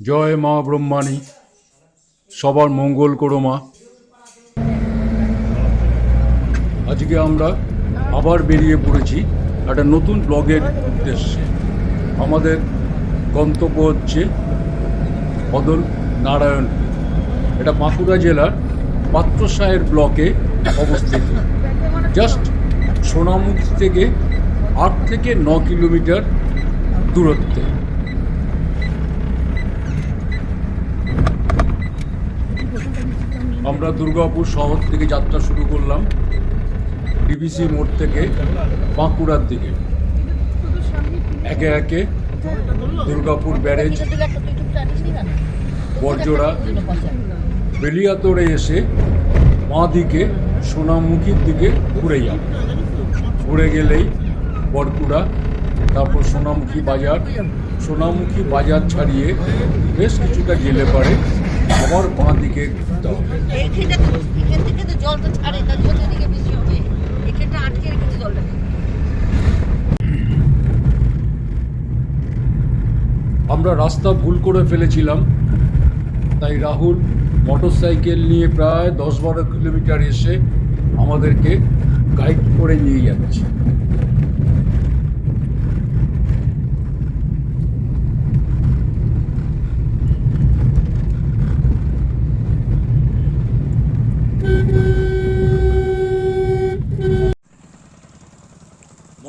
জয় মা ব্রহ্মাণী, সবার মঙ্গল করো মা। আজকে আমরা আবার বেরিয়ে পড়েছি একটা নতুন ব্লগের উদ্দেশ্যে। আমাদের গন্তব্য হচ্ছে অদল নারায়ণ এটা বাঁকুড়া জেলার পাত্রসাহের ব্লকে অবস্থিত। জাস্ট সোনামুখী থেকে আট থেকে ন কিলোমিটার দূরত্বে। আমরা দুর্গাপুর শহর থেকে যাত্রা শুরু করলাম ডিবিসি মোড় থেকে বাঁকুড়ার দিকে। একে একে দুর্গাপুর ব্যারেজ, বরজোড়া, বেলিয়াতোড়ে এসে বাঁ দিকে, সোনামুখীর দিকে ঘুরে যাব ঘুরে গেলেই বরকুড়া, তারপর সোনামুখী বাজার। সোনামুখী বাজার ছাড়িয়ে বেশ কিছুটা গেলে পারে আবার বাঁ দিকে এইখানটা এখান থেকে তো জলটা ছাড়ে তার জন্য এদিকে বেশি হবে। এখানটা আটকে রেখেছে জলটা। আমরা রাস্তা ভুল করে ফেলেছিলাম তাই রাহুল মোটরসাইকেল নিয়ে প্রায় দশ বারো কিলোমিটার এসে আমাদেরকে গাইড করে নিয়ে যাচ্ছে।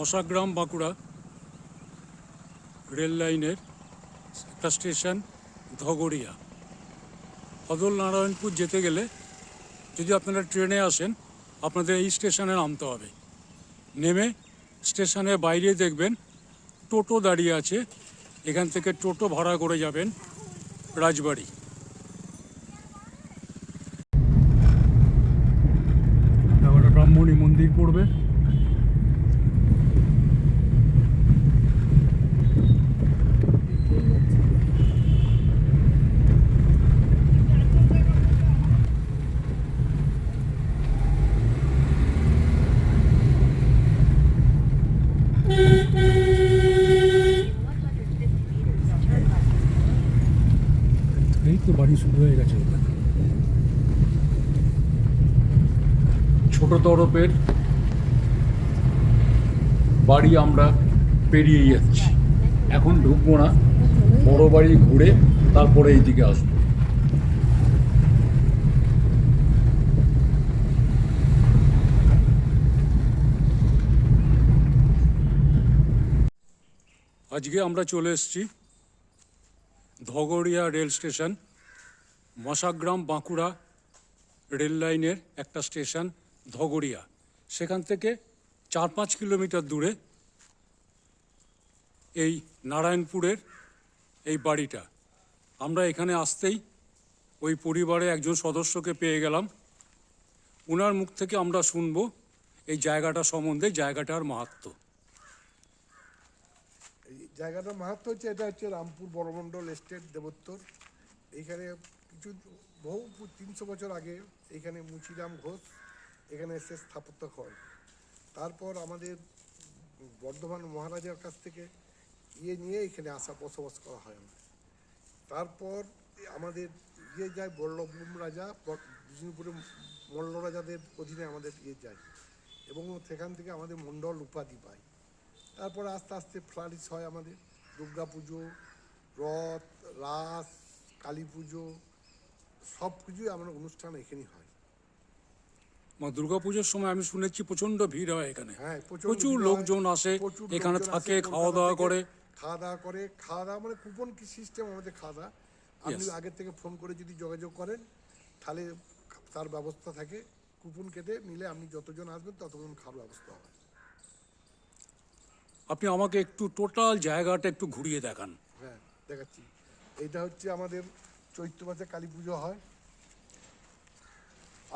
মশাগ্রাম বাঁকুড়া রেল লাইনের একটা স্টেশন ধগড়িয়া। অদল নারায়ণপুর যেতে গেলে যদি আপনারা ট্রেনে আসেন, আপনাদের এই স্টেশনে নামতে হবে। নেমে স্টেশনের বাইরে দেখবেন টোটো দাঁড়িয়ে আছে। এখান থেকে টোটো ভাড়া করে যাবেন রাজবাড়ি। ব্রাহ্মণী মন্দির পড়বে এই তো বাড়ি শুরু হয়ে গেছে ছোট তরফের বাড়ি আমরা পেরিয়ে যাচ্ছি। এখন ঢুকবো না, বড় বাড়ি ঘুরে তারপরে এইদিকে আসব। আজকে আমরা চলে এসেছি Dhagaria rail station. Mashagram Bankura rail লাইনের একটা স্টেশন ধগড়িয়া। সেখান থেকে চার পাঁচ কিলোমিটার দূরে এই নারায়ণপুরের এই বাড়িটা। আমরা এখানে আসতেই ওই পরিবারে একজন সদস্যকে পেয়ে গেলাম। ওনার মুখ থেকে আমরা শুনব এই জায়গাটা সম্বন্ধে, জায়গাটার মাহাত্ম্য এই জায়গাটার মাহাত্ম হচ্ছে, এটা হচ্ছে রামপুর বড়মণ্ডল এস্টেট দেবোত্তর। এইখানে বহু তিনশো বছর আগে এখানে মুচিরাম ঘোষ এখানে এসে স্থাপত্য হয় তারপর আমাদের বর্ধমান মহারাজার কাছ থেকে ইয়ে নিয়ে এখানে আসা, বসবাস করা হয় তারপর আমাদের ইয়ে যায় বল্লভভূম রাজা বিষ্ণুপুরে মল্ল রাজাদের অধীনে আমাদের ইয়ে যায় এবং সেখান থেকে আমাদের মণ্ডল উপাধি পায়। তারপর আস্তে আস্তে ফ্লারিশ হয় আমাদের। দুর্গা পুজো রথ, রাস কালী পুজো সব কিছুই আমরা অনুষ্ঠান এখানেই হয়। মা দুর্গাপুজোর সময় আমি শুনেছি প্রচণ্ড ভিড় হয় এখানে। হ্যাঁ প্রচুর লোকজন আসে এখানে থাকে খাওয়া দাওয়া করে। খাওয়া দাওয়া করে। খাওয়া দাওয়া মানে কুপন কি সিস্টেম আমাদের খাওয়া দাওয়া? আপনি. আগের থেকে ফোন করে যদি যোগাযোগ করেন তাহলে তার ব্যবস্থা থাকে। কুপন কেটে নিলে আপনি যতজন আসবেন ততজন খাওয়ার ব্যবস্থা হবে। আপনি আমাকে একটু টোটাল জায়গাটা একটু ঘুরিয়ে দেখান। হ্যাঁ দেখাচ্ছি। এইটা হচ্ছে আমাদের চৈত্র মাসে কালী পুজো হয়।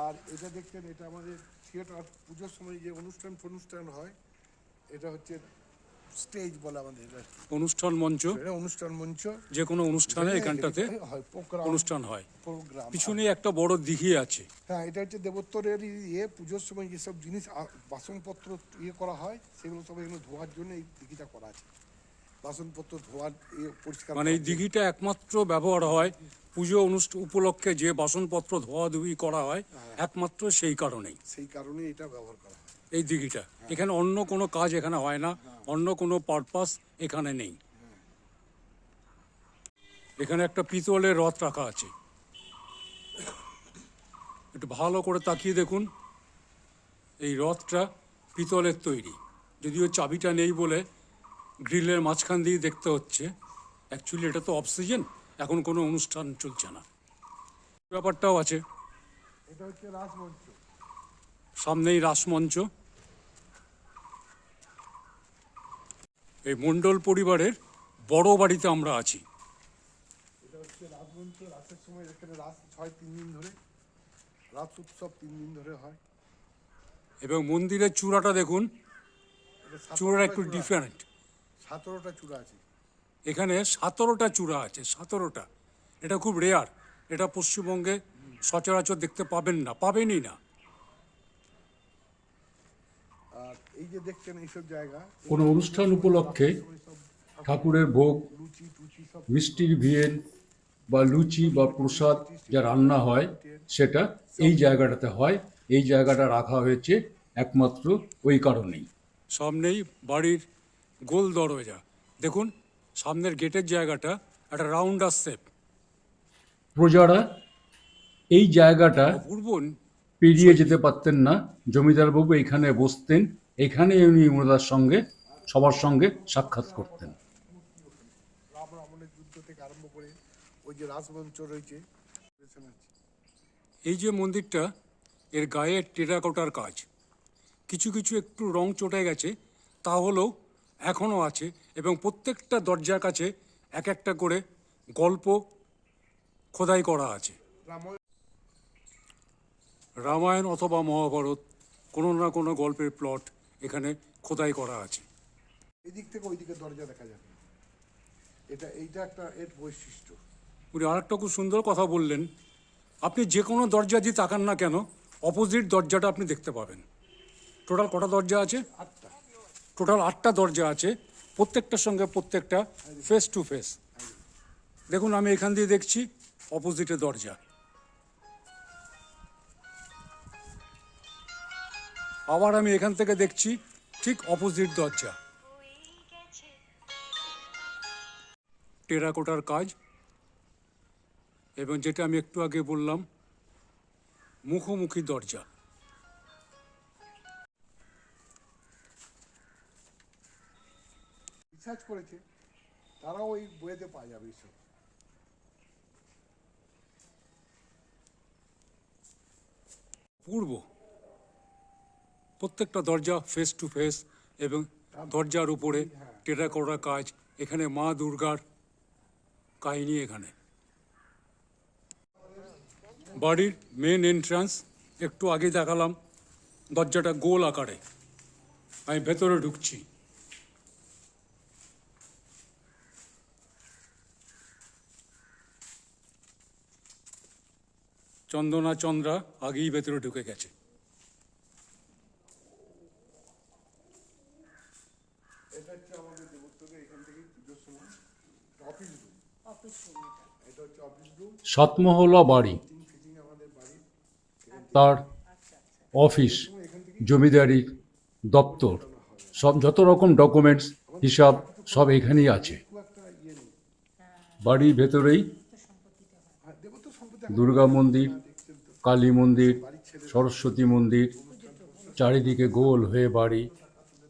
আর এটা দেখছেন এটা আমাদের থিয়েটার পুজোর সময় যে অনুষ্ঠান ফনুষ্ঠান হয় এটা হচ্ছে স্টেজ বলে আমাদের অনুষ্ঠান মঞ্চ? অনুষ্ঠান মঞ্চ। যে কোনো অনুষ্ঠানে এখানটাতে অনুষ্ঠান হয়। প্রোগ্রাম। পিছনে একটা বড় দিঘি আছে। হ্যাঁ এটা হচ্ছে দেবোত্তরের ইয়ে পুজোর সময় যেসব জিনিস বাসনপত্র ইয়ে করা হয় সেগুলো সব এগুলো ধোয়ার জন্য এই দিঘিটা করা আছে। বাসনপত্র ধোয়ার পরিষ্কার মানে এই দিঘিটা একমাত্র ব্যবহার হয় পুজো অনুষ্ঠান উপলক্ষে যে বাসনপত্র ধোয়াধুয়ি করা হয় একমাত্র সেই কারণেই। সেই কারণে এটা ব্যবহার করা হয়। এই দিঘিটা। এখানে অন্য কোনো কাজ এখানে হয় না অন্য কোনো পারপাস এখানে নেই। এখানে একটা পিতলের রথ রাখা আছে। একটু ভালো করে তাকিয়ে দেখুন এই রথটা পিতলের তৈরি। যদিও চাবিটা নেই বলে গ্রিলের মাঝখান দিয়ে দেখতে হচ্ছে। অ্যাকচুয়ালি এটা তো অক্সিজেন এখন কোনো অনুষ্ঠান চলছে না। ব্যাপারটাও আছে। এটা হচ্ছে রাসমঞ্চ। সামনেই রাসমঞ্চ। এই মণ্ডল পরিবারের বড় বাড়িতে আমরা আছি। এটা হচ্ছে রাসমঞ্চ। রাসের সময় এখানে রাস তিন দিন ধরে। রাস উৎসব তিন দিন ধরে হয়। এবং মন্দিরের চূড়াটা দেখুন। চূড়াটা একটু ডিফারেন্ট সতেরোটা চূড়া আছে। এখানে সতেরোটা চূড়া আছে সতেরোটা। এটা খুব রেয়ার এটা পশ্চিমবঙ্গে সচরাচর দেখতে পাবেন না পাবেনই না। আর এই যে দেখছেন এইসব জায়গা কোনো অনুষ্ঠান উপলক্ষে ঠাকুরের ভোগ মিষ্টির ভিয়েন বা লুচি বা প্রসাদ যা রান্না হয় সেটা এই জায়গাটাতে হয়। এই জায়গাটা রাখা হয়েছে একমাত্র ওই কারণেই। সামনেই বাড়ির গোল দরজা দেখুন সামনের গেটের জায়গাটা একটা রাউন্ডার শেপ প্রজারা এই জায়গাটা অপূর্ব পেরিয়ে যেতে পারতেন না। জমিদারবাবু এখানে বসতেন এখানে উনি ওনার সঙ্গে সবার সঙ্গে সাক্ষাৎ করতেন। রাম রাবণের যুদ্ধ থেকে আরম্ভ করে ওই যে রয়েছে এই যে মন্দিরটা এর গায়ে টেরাকোটার কাজ। কিছু কিছু একটু রং চটে গেছে তা হলেও এখনও আছে এবং প্রত্যেকটা দরজার কাছে এক একটা করে গল্প খোদাই করা আছে। রামায়ণ অথবা মহাভারত কোনো না কোনো গল্পের প্লট এখানে খোদাই করা আছে। এদিক থেকে ওই ওইদিকে দরজা দেখা যাবে। এটা এইটা একটা এর বৈশিষ্ট্য। উনি আরেকটা খুব সুন্দর কথা বললেন আপনি যে কোনো দরজা দিয়ে তাকান না কেন অপোজিট দরজাটা আপনি দেখতে পাবেন। টোটাল কটা দরজা আছে? আটটা টোটাল আটটা দরজা আছে প্রত্যেকটার সঙ্গে প্রত্যেকটা ফেস টু ফেস দেখুন, আমি এখান দিয়ে দেখছি অপোজিটে দরজা। আবার আমি এখান থেকে দেখছি ঠিক অপোজিট দরজা। টেরাকোটার কাজ। এবং যেটা আমি একটু আগে বললাম, মুখোমুখি দরজা। রিসার্চ করেছে তারাও ওই বইয়েতে পাওয়া যাবে এইসব। পূর্ব প্রত্যেকটা দরজা ফেস টু ফেস এবং দরজার উপরে টেরাকোটা কাজ এখানে মা দুর্গার কাহিনী এখানে। বাড়ির মেন এন্ট্রান্স একটু আগে দেখালাম দরজাটা গোল আকারে। আমি ভেতরে ঢুকছি। চন্দনা চন্দ্রা আগেই ভেতরে ঢুকে গেছে। সাতমহলা বাড়ি। তার অফিস জমিদারি দপ্তর সব যত রকম ডকুমেন্টস হিসাব সব এখানেই আছে। ইয়ে নেই। বাড়ির ভেতরেই দুর্গা মন্দির, কালী মন্দির, সরস্বতী মন্দির, চারিদিকে গোল হয়ে বাড়ি।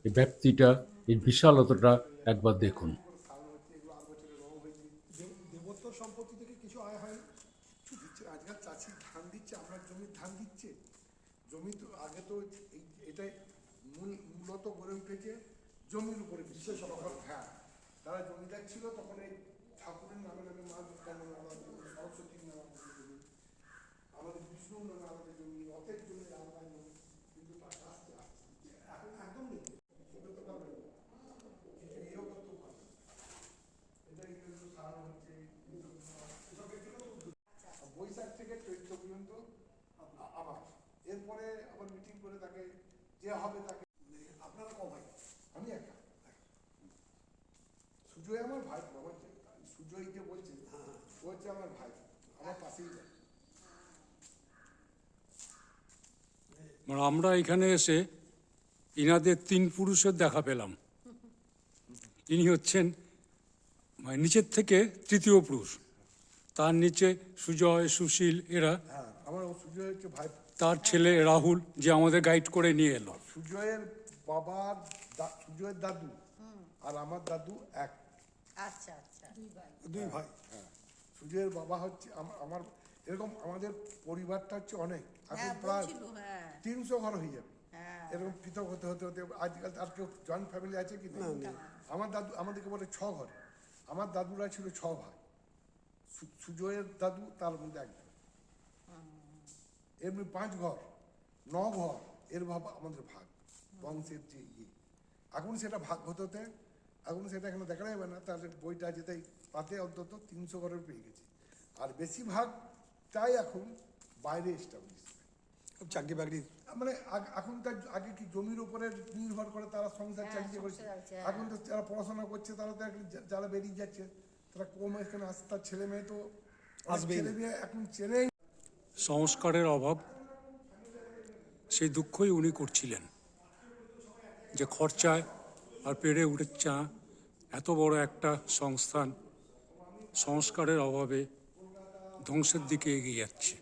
এই ব্যাপ্তিটা এই বিশালতাটা একবার দেখুন। সম্পত্তি থেকে কিছু আয় হয় ধান দিচ্ছে জমির উপরে বিশেষ হ্যাঁ। তারা জমিদার ছিল, তখন এই ঠাকুরের নামে নামে মা দুর্গার নামে আলাদা জমি, সরস্বতীর নামে আলাদা জমি আমাদের বিষ্ণুর নামে আলাদা জমি রথের জন্য আলাদা জমি কিন্তু তার আস্তে আস্তে এখন একদম নেই করতে তো পারবে না কিছু ইয়েও করতে পারবে না। এটা কিন্তু সারা হচ্ছে বৈশাখ থেকে চৈত্র পর্যন্ত আ- আবার এরপরে আবার মিটিং করে তাকে যে হবে তাকে আপনারা ক ভাই আমি একা সুজয় আমার ভাই আমার সুজয় যে বলছে ও হচ্ছে আমার ভাই আমার পাশেই যায়। মানে আমরা এখানে এসে ইনাদের তিন পুরুষের দেখা পেলাম। ইনি হচ্ছেন মানে নিচের থেকে তৃতীয় পুরুষ। তার নিচে সুজয় সুশীল এরা। হ্যাঁ আমার সুজয় হচ্ছে ভাই। তার ছেলে রাহুল যে আমাদের গাইড করে নিয়ে এলো। সুজয়ের বাবার সুজয়ের দাদু আর আমার দাদু এক। আচ্ছা আচ্ছা। দুই ভাই। হ্যাঁ। সুজয়ের বাবা হচ্ছে আমার এরকম আমাদের পরিবারটা হচ্ছে অনেক। এখন হ্যাঁ প্রায় হ্যাঁ। তিনশো ঘর হয়ে যাবে। হ্যাঁ। এরকম পৃথক হতে হতে হতে আজকাল আর কেউ জয়েন্ট ফ্যামিলি আছে কি না? আমার দাদু আমাদেরকে বলে ছ ঘর। আমার দাদুরা ছিল ছ ভাই। সুজয়ের দাদু তার মধ্যে একজন এমনি পাঁচ ঘর ন ঘর এর ভাব আমাদের ভাগ। বংশের যে ইয়ে। এখন সেটা ভাগ হতে হতে এখন সেটা এখানে দেখা যাবে না তাহলে বইটা যেটাই তাতে অন্তত তিনশো ঘরের পেয়ে গেছে। আর বেশিরভাগটাই এখন বাইরে এস্টাবলিশ চাকরি বাকরি। মানে আগ- এখনকার আগে কি জমির উপরে নির্ভর করে তারা সংসার হ্যাঁ, চালিয়ে করছে। এখন তো যারা পড়াশোনা করছে তারা তো এখন যারা বেরিয়ে যাচ্ছে তারা কম এখানে আসছে তার ছেলে মেয়ে তো। ছেলে মেয়ে এখন চেনেই সংস্কারের অভাব, সেই দুঃখই উনি করছিলেন। যে খরচায় আর পেরে উঠেছে না এত বড় একটা সংস্থান, সংস্কারের অভাবে ধ্বংসের দিকে এগিয়ে যাচ্ছে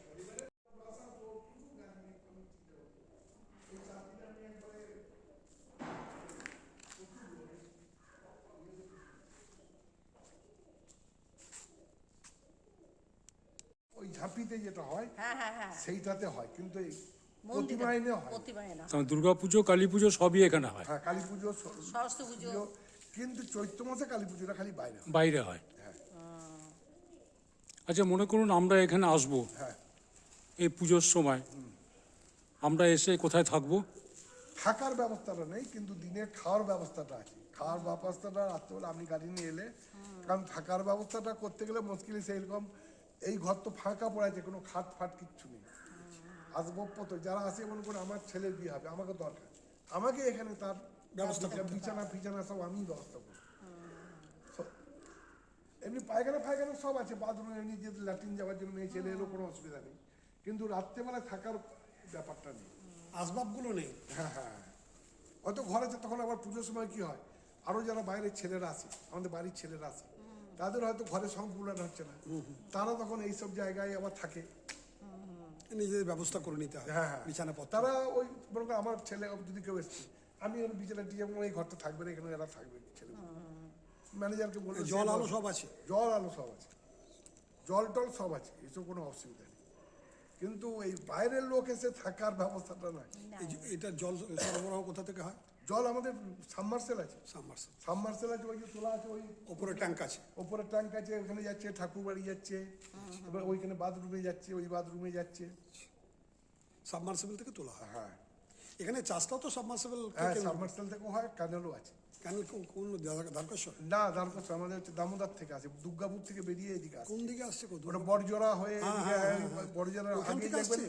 ওই ঝাঁপিতে যেটা হয় হ্যাঁ হ্যাঁ হ্যাঁ সেইটাতে হয় কিন্তু এই প্রতিমাইনে হয় না। দুর্গাপুজো কালী পুজো সবই এখানে হয়। হ্যাঁ কালী পুজো সরস্বতী পুজো। কিন্তু চৈত্র মাসে কালী পুজোটা খালি বাইরে হয়। বাইরে হয়। আচ্ছা মনে করুন আমরা এখানে আসব হ্যাঁ। এই পুজোর সময়। আমরা এসে কোথায় থাকব? থাকার ব্যবস্থাটা নেই কিন্তু দিনে খাওয়ার ব্যবস্থাটা আছে। খাওয়ার ব্যবস্থাটা রাত্রেবেলা আপনি গাড়ি নিয়ে এলে কারণ থাকার ব্যবস্থাটা করতে গেলে মুশকিল সেইরকম এই ঘর তো ফাঁকা পড়ে আছে কোনো খাট ফাট কিচ্ছু নেই। আসবাবপত্র যারা আসে মনে করে আমার ছেলের বিয়ে হবে আমাকে দরকার। আমাকে এখানে তার ব্যবস্থা বিছানা ফিছানা সব আমি ব্যবস্থা করি এমনি পায়খানা ফায়খানা সব আছে বাথরুম এমনি যে ল্যাট্রিন যাওয়ার জন্য মেয়ে ছেলে এলো কোনো অসুবিধা নেই। কিন্তু রাত্রেবেলায় থাকার ব্যাপারটা নেই। আসবাবগুলো নেই। হ্যাঁ হ্যাঁ। হয়তো ঘরে আছে তখন আবার পুজোর সময় কি হয়? আরও যারা বাইরের ছেলেরা আসে আমাদের বাড়ির ছেলেরা আসে তাদের হয়তো ঘরে সংকুলন হচ্ছে না। তারা তখন এইসব জায়গায় আবার থাকে। নিজেদের ব্যবস্থা করে নিতে হয় হ্যাঁ হ্যাঁ। বিছানা পত্র তারা ওই মনে করো আমার ছেলে যদি কেউ এসছে আমি ওর বিছানা টিয়ে এই ঘরটা থাকবে না এখানে এরা থাকবে ছেলে ম্যানেজারকে বলে জল আলো সব আছে। জল আলো সব আছে। জল টল সব আছে এসব কোনো অসুবিধা নেই। কিন্তু এই বাইরের লোক এসে থাকার ব্যবস্থাটা নাই এই এটা জল সরবরাহ কোথা থেকে হয়? জল আমাদের সাবমার্সেল আছে। সাবমার্সেল। সাবমার্সেল আছে ওই যে তোলা আছে ওই ওপরে ট্যাঙ্ক আছে। ওপরে ট্যাঙ্ক আছে ওখানে যাচ্ছে ঠাকুর বাড়ি যাচ্ছে এবার ওইখানে বাথরুমে যাচ্ছে ওই বাথরুমে যাচ্ছে। সাবমার্সেবল থেকে তোলা হয়। হ্যাঁ। এখানে চাষটাও তো সাবমার্সেবল হ্যাঁ সাবমার্সেল থেকেও হয় ক্যানেলও আছে। কেন কোন- কোন না আমাদের হচ্ছে দামোদর থেকে আছে দুর্গাপুর থেকে বেরিয়ে এদিকে কোন দিকে আসছে ওটা বড়জোড়া হয়ে হ্যাঁ, হ্যাঁ। বড়জোড়া আগে থেকে দেখবেন?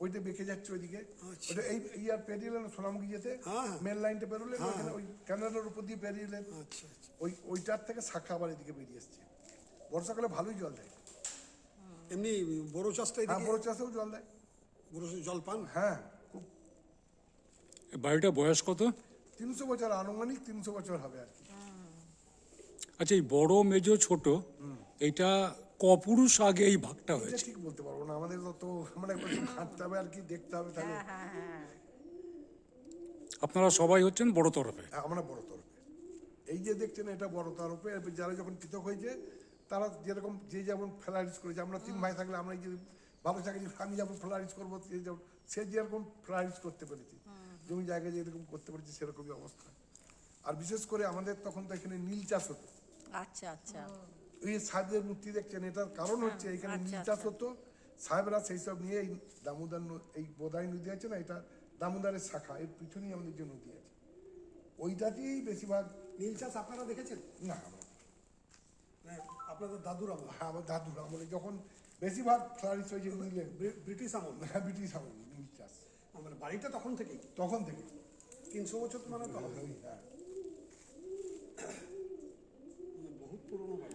ওইটা বেঁকে যাচ্ছে ওইদিকে। আচ্ছা। ওটা এই ইয়ার পেরিয়ে এলেন সোনামুখী যেতে? হ্যাঁ, হ্যাঁ। মেন লাইনটা বেরোলেন ওইখানে ওই ক্যানেলের উপর দিয়ে পেরিয়ে এলেন আচ্ছা আচ্ছা। ওই ওইটার থেকে শাখা আবার এদিকে বেরিয়ে এসছে বর্ষাকালে ভালোই জল দেয়। এমনি বড় চাষটা হ্যাঁ বড় চাষেও জল দেয়। বড় জল পান? হ্যাঁ খুব বাড়িটা বয়স কত? তিনশো বছর আনুমানিক তিনশো বছর হবে আর কি। আচ্ছা এই বড় মেজো ছোট এটা কপুরুষ আগে এই ভাগটা হয়েছে। ঠিক বলতে পারব না আমাদের তো মানে একটু ঘাঁটতে হবে আর কি দেখতে হবে তাহলে। হ্যাঁ হ্যাঁ আপনারা সবাই হচ্ছেন বড় তরফে। হ্যাঁ, আমরা বড় তরফে। এই যে দেখছেন এটা বড় তরফে। এবার যারা যখন পৃথক হয়েছে তারা যেরকম যে যেমন ফ্লারিস করেছে আমরা তিন ভাই থাকলে আমরা যে ভালো চাকরি আমি যেমন ফ্লারিস করব সে যেমন সে যেরকম ফ্লারিস করতে পেরেছি। জমি জায়গায় যেরকম করতে পেরেছি সেরকমই অবস্থা। আর বিশেষ করে আমাদের তখন তো এখানে নীল চাষ হতো। আচ্ছা আচ্ছা। এই সাহেবদের মূর্তি দেখছেন এটার কারণ হচ্ছে এখানে আচ্ছা, নীল চাষ হতো। সাহেবরা সেই সব নিয়ে এই দামোদর এই বোধাই নদী আছে না এটা দামোদরের শাখা এর পিছনেই আমাদের যে নদী আছে। ওইটাতেই বেশিরভাগ নীল চাষ আপনারা দেখেছেন? না আপনাদের দাদুর আমল হ্যাঁ, আমার দাদুর আমলে যখন বেশিরভাগ ফ্লারিস হয়েছে নীলে ব্রিটিশ আমল। হ্যাঁ, ব্রিটিশ আমল নীল চাষ। মানে বাড়িটা তখন থেকেই? তখন থেকে। তিনশো বছর তো মানে তো হবে হ্যাঁ। মানে বহু পুরোনো বাড়ি।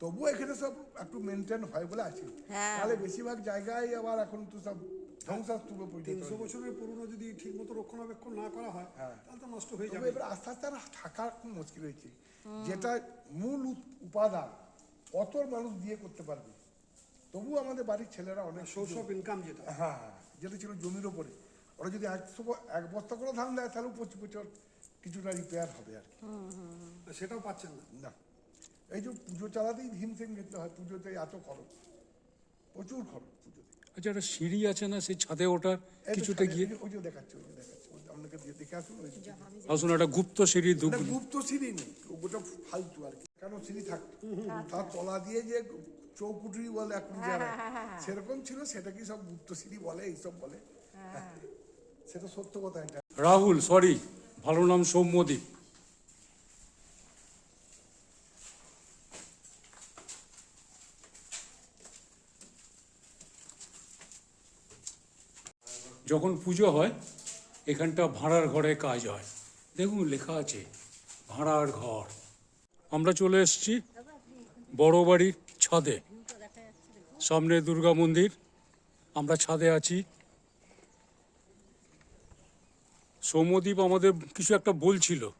তবুও এখানে সব একটু মেনটেন হয় বলে আছে। হ্যাঁ। তাহলে বেশিরভাগ জায়গায় আবার এখন তো সব ধ্বংসাস্তূপে পরিণত তিনশো বছরের পুরনো যদি ঠিক মতো রক্ষণাবেক্ষণ না করা হয় তাহলে তো নষ্ট হয়ে যাবে। এবার আস্তে আস্তে আর থাকা খুব মুশকিল হয়েছে। যেটা মূল উপাদান কত মানুষ দিয়ে করতে পারবে। তবু আমাদের বাড়ির ছেলেরা অনেক সোর্স অফ ইনকাম যেটা। হ্যাঁ হ্যাঁ, যেটা ছিল জমির ওপরে। ওরা যদি একশো এক বস্তা করে ধান দেয় তাহলে পঁচিশ বছর কিছুটা রিপেয়ার হবে আর কি। সেটাও পাচ্ছেন না। না। এই যে পুজো চালাতেই হিমসিম খেতে হয় পুজোতে এত খরচ প্রচুর খরচ পুজোতে। আচ্ছা একটা সিঁড়ি আছে না সেই ছাদে ওঠার কিছুটা গিয়ে? ওই যে- দেখাচ্ছে ওই যে দেখাচ্ছে আপনাকে দিয়ে দেখে আসুন ওই আসুন। একটা গুপ্ত সিঁড়ি গুপ্ত সিঁড়ি নেই ওটা ফালতু আর কি কেন সিঁড়ি থাকতো তার তলা দিয়ে যে চৌকুটি বলে এখন যারা সেরকম ছিল সেটা কি সব গুপ্ত সিঁড়ি বলে এইসব বলে? সেটা সত্য কথা এটা। রাহুল সরি ভালো নাম সৌম্যদীপ। যখন পুজো হয়, এখানটা ভাড়ার ঘরে কাজ হয়। দেখুন, লেখা আছে, ভাড়ার ঘর। আমরা চলে এসেছি বড় বাড়ির ছাদে। সামনে দুর্গা মন্দির, আমরা ছাদে আছি। সৌম্যদীপ আমাদের কিছু একটা বলছিল।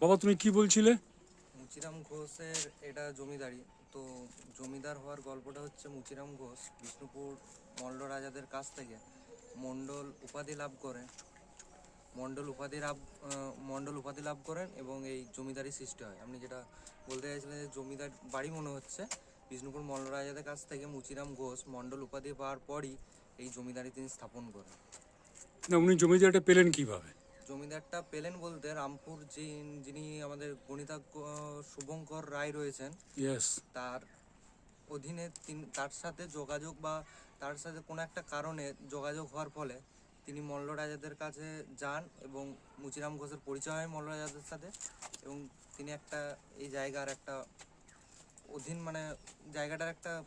বাবা, তুমি কি বলছিলে? মুচিরাম ঘোষের এটা জমিদারি। তো জমিদার হওয়ার গল্পটা হচ্ছে মুচিরাম ঘোষ, বিষ্ণুপুর মল্ল রাজাদের কাছ থেকে। মণ্ডল উপাধি লাভ করেন। মণ্ডল উপাধি লাভ মণ্ডল উপাধি লাভ করেন এবং এই জমিদারি সৃষ্টি হয়। আপনি যেটা বলতে চাইছিলেন যে জমিদার বাড়ি মনে হচ্ছে বিষ্ণুপুর মল্ল রাজাদের কাছ থেকে মুচিরাম ঘোষ মণ্ডল উপাধি পাওয়ার পরই এই জমিদারি তিনি স্থাপন করেন। না উনি জমিদারিটা পেলেন কীভাবে? জমিদারটা পেলেন বলতে রামপুর যিনি যিনি আমাদের গণিতজ্ঞ শুভঙ্কর রায় রয়েছেন তার অধীনে তিনি তার সাথে যোগাযোগ বা তার সাথে কোনো একটা কারণে যোগাযোগ হওয়ার ফলে তিনি মল্ল রাজাদের কাছে যান এবং মুচিরাম ঘোষের পরিচয় হয় মল্ল রাজাদের সাথে এবং তিনি একটা এই জায়গার একটা অধীন মানে জায়গাটার একটা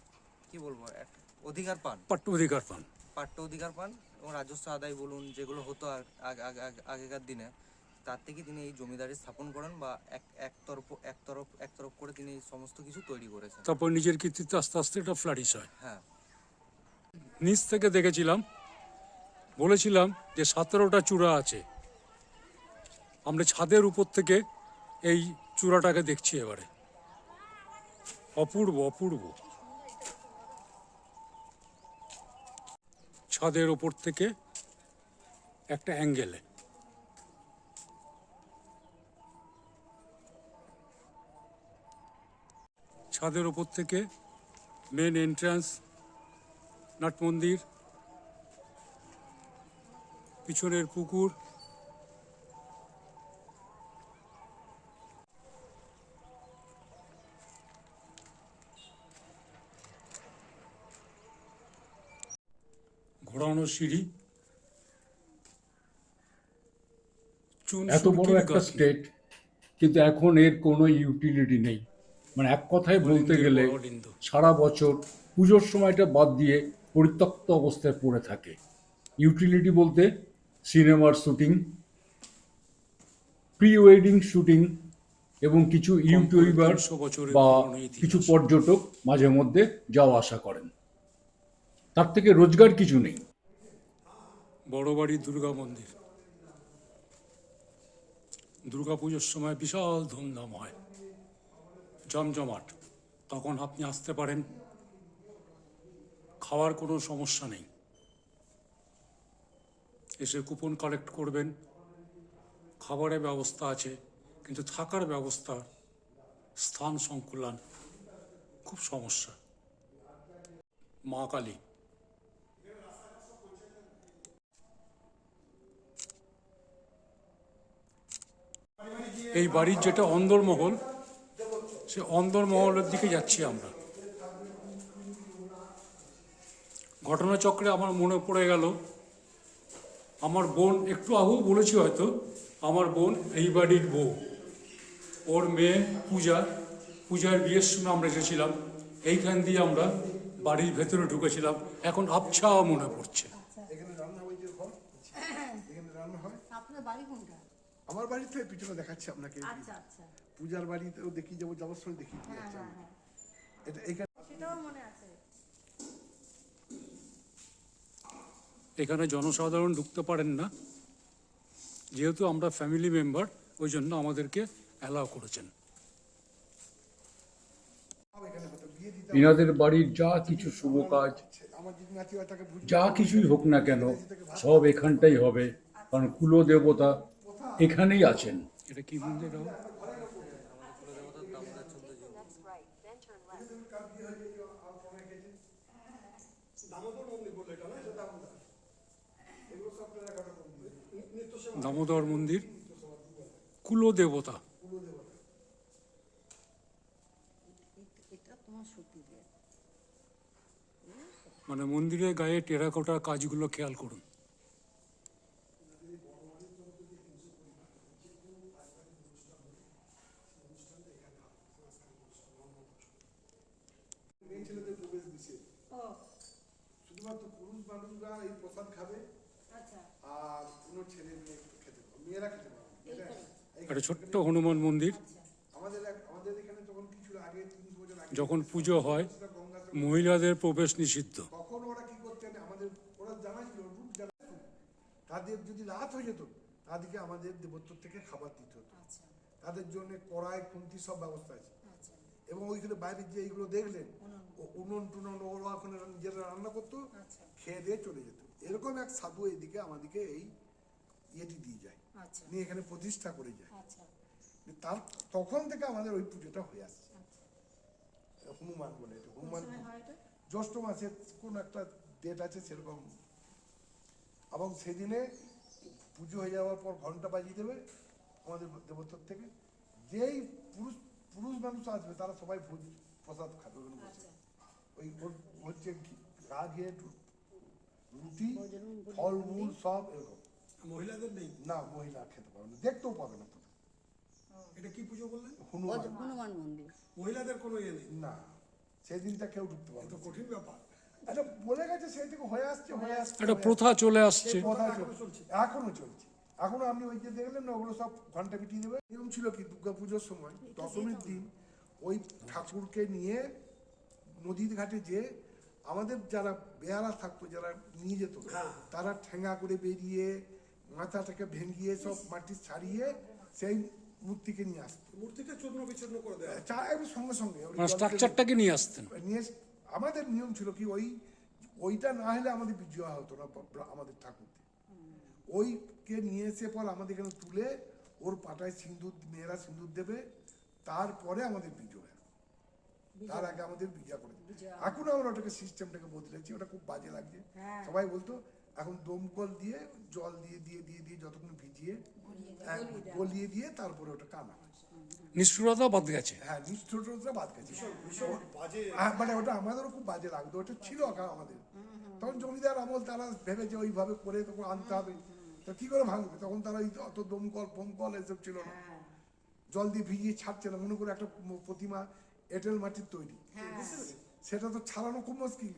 কি বলব এক- অধিকার পান। পাট্ট অধিকার পান। পাট্য অধিকার পান এবং রাজস্ব আদায় বলুন যেগুলো হতো আগ- আগ- আগ- আগ- আগেকার দিনে। তার থেকে তিনি এই জমিদারি স্থাপন করেন বা এক এক তরফ একতরফ একতরফ একতরফ করে তিনি এই সমস্ত কিছু তৈরি করেছেন? তারপর নিজের কৃতিত্বে আস্তে আস্তে এটা ফ্লারিশ হয়। হ্যাঁ। নিচ থেকে দেখেছিলাম বলেছিলাম যে সতেরোটা চূড়া আছে। আমরা ছাদের উপর থেকে এই চূড়াটাকে দেখছি এবারে। অপূর্ব অপূর্ব। ছাদের ওপর থেকে একটা অ্যাঙ্গেলে ছাদের ওপর থেকে মেন এন্ট্রান্স নাট মন্দির পিছনের পুকুর ঘোরানো সিঁড়ি চুন এত বড় একটা স্টেট কিন্তু এখন এর কোনো ইউটিলিটি নেই। মানে এক কথায় বলতে গেলে সারা বছর পুজোর সময়টা বাদ দিয়ে পরিত্যক্ত অবস্থায় পড়ে থাকে। ইউটিলিটি বলতে সিনেমার শুটিং প্রি ওয়েডিং শুটিং এবং কিছু ইউটিউবার 300 বা কিছু পর্যটক মাঝে মধ্যে যাওয়া আসা করেন। তার থেকে রোজগার কিছু নেই। বড় বাড়ি দুর্গা মন্দির। দুর্গা পুজোর সময় বিশাল ধুমধাম হয়। জমজমাট। তখন আপনি আসতে পারেন। খাওয়ার কোনো সমস্যা নেই। এসে কুপন কালেক্ট করবেন। খাবারের ব্যবস্থা আছে, কিন্তু থাকার ব্যবস্থা, স্থান সংকুলান, খুব সমস্যা। মা কালী। এই বাড়ির যেটা অন্দরমহল সে অন্দরমহলের দিকে যাচ্ছি আমরা। ঘটনাচক্রে আমার মনে পড়ে গেল আমার বোন একটু আগেও বলেছি হয়তো আমার বোন এই বাড়ির বউ। ওর মেয়ে পূজা পূজার বিয়ের সময় আমরা এসেছিলাম এইখান দিয়ে আমরা বাড়ির ভেতরে ঢুকেছিলাম এখন আবছা মনে পড়ছে। হয় হয় আপনার বাড়ি কোনটা? পিছনে দেখাচ্ছি আপনাকে। আচ্ছা আচ্ছা। পূজার বাড়িতেও দেখি যাব যাওয়ার সময় দেখি। দিয়ে যাচ্ছি এটা এখানে এখানে জনসাধারণ ঢুকতে পারেন না। যেহেতু আমরা ফ্যামিলি মেম্বার ওই জন্য আমাদেরকে অ্যালাউ করেছেন। এনাদের বাড়ির যা কিছু শুভ কাজ হয় যা কিছুই হোক না কেন সব এখানটাই হবে। কারণ কুল দেবতা এখানেই আছেন। এটা কি মন্দির রাহুল? দামোদর মন্দির বলল এটা না দামোদর মন্দির কুলদেবতা। মানে মন্দিরের গায়ে টেরাকোটার কাজগুলো খেয়াল করুন মেয়ে ছেলেদের প্রবেশ নিষেধ শুধুমাত্র পুরুষ মানুষরা এই প্রসাদ খাবে আর কোনো ছেলে মেয়ে খেতে পারবে মেয়েরা খেতে পারবে না। এটা- একটা ছোট্ট হনুমান মন্দির। আমাদের আমাদের এখানে যখন কিছু আগে তিরিশ বছর আগে যখন পুজো হয় মহিলাদের প্রবেশ নিষিদ্ধ। তখন ওরা কি করতেন আমাদের ওরা জানাই ছিল রুট জানা ছিল। তাদের যদি রাত হয়ে যেত তাদেরকে আমাদের দেবত্ব থেকে খাবার দিতে হতো। তাদের জন্য কড়াই খুন্তি সব ব্যবস্থা আছে। এবং ওইখানে বাইরে যে এইগুলো দেখলেন ও উনুন টুনুন ওরা ওখানে নিজেরা রান্না করতো খেয়ে দিয়ে চলে যেত। এরকম এক সাধু এইদিকে আমাদেরকে এই ইয়েটি দিয়ে যায়। নিয়ে এখানে প্রতিষ্ঠা করে যায়। তার তখন থেকে আমাদের ওই পুজোটা হয়ে আসছে। হনুমান বলে এটা। হনুমান জ্যৈষ্ঠ মাসে কোন একটা ডেট আছে সেরকম। এবং সেদিনে পুজো হয়ে যাওয়ার পর ঘণ্টা বাজিয়ে দেবে আমাদের দেবত্বর থেকে। যেই পুরুষ পুরুষ মানুষ আসবে তারা সবাই ভোজ প্রসাদ খাবে ওখানে বসে। ওই হচ্ছে ঘি- গা ঘিয়ে রুটি ফলমূল সব এরকম। মহিলাদের নেই? না মহিলা খেতে পারবে না দেখতেও পাবে না এটা কি পুজো বললেন? হনুমান। হনুমান মন্দির। মহিলাদের কোনো ইয়ে নেই? না সেদিনটা কেউ ঢুকতে পারবে তো কঠিন ব্যাপার। আচ্ছা বলে গেছে সেই থেকে হয়ে আসছে হয়ে আসছে একটা প্রথা চলে আসছে। চলছে। এখনও চলছে। এখনও আপনি ওই যে দেখলেন না ওগুলো সব ঘণ্টা পিটিয়ে দেবে। নিয়ম ছিল কি দুর্গা পুজোর সময় দশমীর দিন ওই ঠাকুরকে নিয়ে নদীর ঘাটে যে আমাদের যারা বেয়ারা থাকতো যারা নিয়ে যেত তারা ঠেঙ্গা করে বেরিয়ে মাথাটাকে ভেঙিয়ে সব মাটি ছাড়িয়ে সেই মূর্তিকে নিয়ে আসতো। মূর্তিকে চূর্ণ বিচূর্ণ করে দেয় চা একটু সঙ্গে সঙ্গে। ওই মানে স্ট্রাকচারটাকে নিয়ে আসতেন? নিয়ে আমাদের নিয়ম ছিল কি ওই ওইটা না হলে আমাদের বিজয় হতো না আমাদের ঠাকুরকে ওইকে নিয়ে এসে পর আমাদের এখানে তুলে ওর পাটায় সিঁদুর মেয়েরা সিঁদুর দেবে তারপরে আমাদের বিজয়। তার আগে আমাদের বিজয় করে। এখন আমরা ওটাকে সিস্টেমটাকে বদলেছি ওটা খুব বাজে লাগছে। সবাই বলতো এখন দমকল দিয়ে জল দিয়ে দিয়ে দিয়ে দিয়ে যতক্ষণ ভিজিয়ে হ্যাঁ, গলিয়ে দিয়ে। তারপরে ওটা কানা নিষ্ঠুরতা বাদ গেছে। হ্যাঁ নিষ্ঠুরতা বাদ গেছে। বাজে। আহ, মানে ওটা আমাদেরও খুব বাজে লাগতো। ওটা ছিল আগে আমাদের। তখন জমিদার আমল তারা ভেবেছে ওইভাবে করে তখন আনতে হবে। তো কি করে ভাঙবে? তখন তারা অত দমকল ফমকল এসব ছিল না। জল দিয়ে ভিজিয়ে ছাড়ছে না। মনে করে একটা প্রতিমা এঁটেল মাটির তৈরি। সেটা তো ছাড়ানো খুব মুশকিল।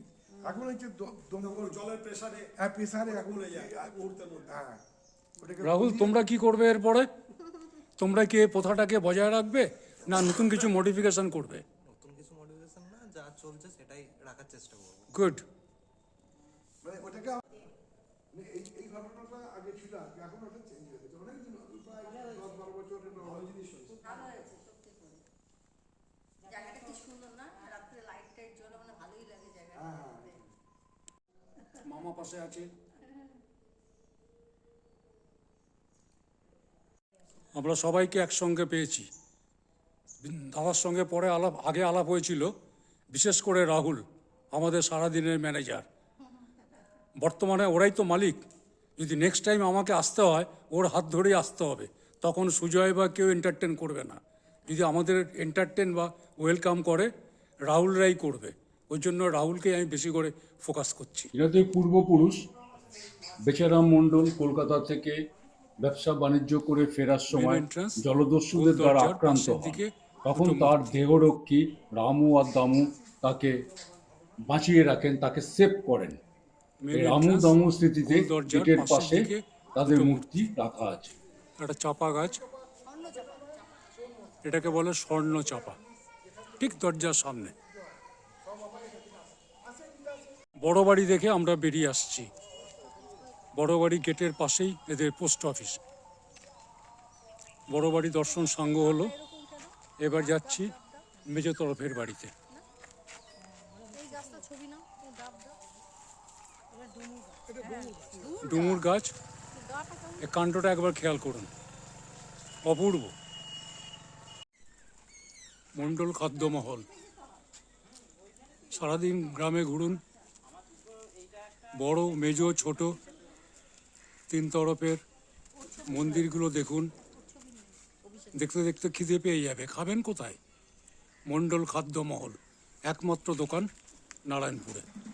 এখন হচ্ছে দমকল জলের প্রেসারে হ্যাঁ প্রেসারে এখন যায় মুহূর্তের হ্যাঁ রাহুল তোমরা কি করবে এরপরে? তোমরা কি এই প্রথাটাকে বজায় রাখবে না নতুন কিছু মডিফিকেশন করবে? নতুন কিছু মডিফিকেশন না যা চলছে সেটাই রাখার চেষ্টা করব। গুড মানে ওটাকে আম- মানে এই এই ঘটনাটা আগে ছিল আর কি, এখন ওটা চেঞ্জ হয়ে গেছে অনেক দিন হলো, প্রায় দশ বারো বছরের ভালো জিনিস হয়েছে জায়গাটা কি সুন্দর না রাত্রে লাইট টাইট জ্বলে মানে ভালোই লাগে জায়গাটা মামা পাশে আছে। আমরা সবাইকে একসঙ্গে পেয়েছি। দাদার সঙ্গে পরে আলাপ, আগে আলাপ হয়েছিল, বিশেষ করে রাহুল, আমাদের সারাদিনের ম্যানেজার বর্তমানে ওরাই তো মালিক। যদি নেক্সট টাইম আমাকে আসতে হয়, ওর হাত ধরেই আসতে হবে। তখন সুজয় বা কেউ এন্টারটেন করবে না। যদি আমাদের এন্টারটেন বা ওয়েলকাম করে, রাহুলরাই করবে। ওই জন্য রাহুলকে আমি বেশি করে ফোকাস করছি। এনাদের পূর্বপুরুষ বেচারাম মণ্ডল কলকাতা থেকে ব্যবসা বাণিজ্য করে ফেরার সময় জলদস্যুদের দ্বারা আক্রান্ত দিকে তখন তার দেহরক্ষী রামু আর দামু তাকে বাঁচিয়ে রাখেন তাকে সেভ করেন। রামু দামু স্মৃতিতে গেটের পাশে তাদের মূর্তি রাখা আছে। একটা চাপা গাছ এটাকে বলে স্বর্ণ চাপা। ঠিক দরজার সামনে। বড় বাড়ি দেখে আমরা বেরিয়ে আসছি। বড় বাড়ি গেটের পাশেই এদের পোস্ট অফিস। বড় বাড়ি দর্শন সাঙ্গ হলো। এবার যাচ্ছি মেজ তরফের বাড়িতে। ডুমুর গাছ। এ কাণ্ডটা একবার খেয়াল করুন। অপূর্ব। মণ্ডল খাদ্য মহল সারাদিন গ্রামে ঘুরুন। বড়, মেজ, ছোট, তিন তরফের মন্দিরগুলো দেখুন। দেখতে দেখতে খিদে পেয়ে যাবে। খাবেন কোথায়? মণ্ডল খাদ্য মহল একমাত্র দোকান নারায়ণপুরে।